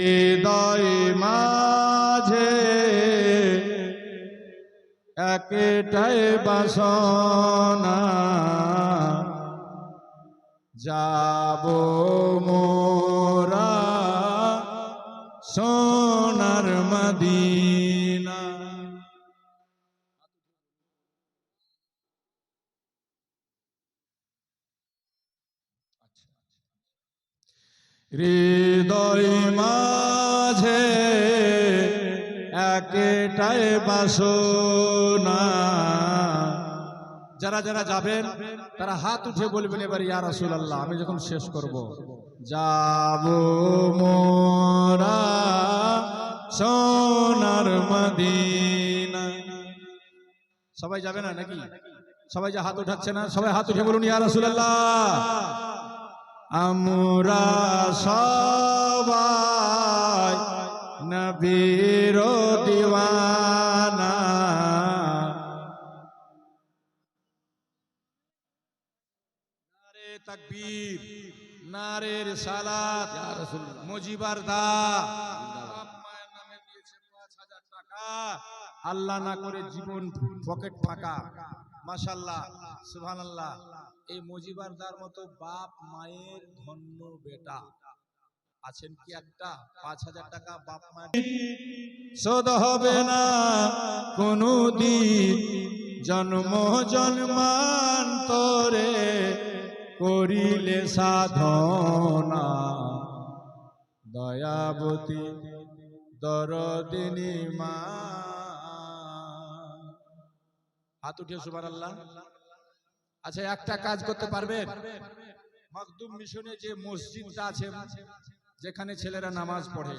হৃদয় মাঝে একটাই বাসনা যাব মোরা সোনার মদিনা। হৃদয় মাঝে একটাই বাসনা। যারা যারা যাবেন, তারা হাত উঠে বলবেন, এবার ইয়া রাসূলুল্লাহ, আমি যখন শেষ করব, যাব মোরা সোনার মদিনা। সবাই যাবে না নাকি? সবাই যে হাত উঠাচ্ছে না, সবাই হাত উঠে বলুন, ইয়া রাসূলুল্লাহ। আমরা সবাই নবীর দিওয়ানা। নারে তাকবীর, নারে রিসালাত ইয়া রাসূলুল্লাহ মুজিবার দা। বাপ মায়ের নামে দিয়েছে 5000 টাকা। আল্লাহ না করে জীবন পকেট ফাঁকা। মাশাল্লাহ সুবহানাল্লাহ। এই মুজিবার দার মতো বাপ মায়ের ধন্য বেটা। আছেন কি একটা? পাঁচ হাজার টাকা বাপ মায়ের শোধ হবে না কোনো দিন জন্ম জন্মান্তরে করিলে সাধনা। দয়াবতী দরদিনী মা। হাত উঠিয়ে সুবার আল্লাহ আচ্ছা একটা কাজ করতে পারবেন? মখদুম মিশনে যে মসজিদটা আছে যেখানে ছেলেরা নামাজ পড়ে।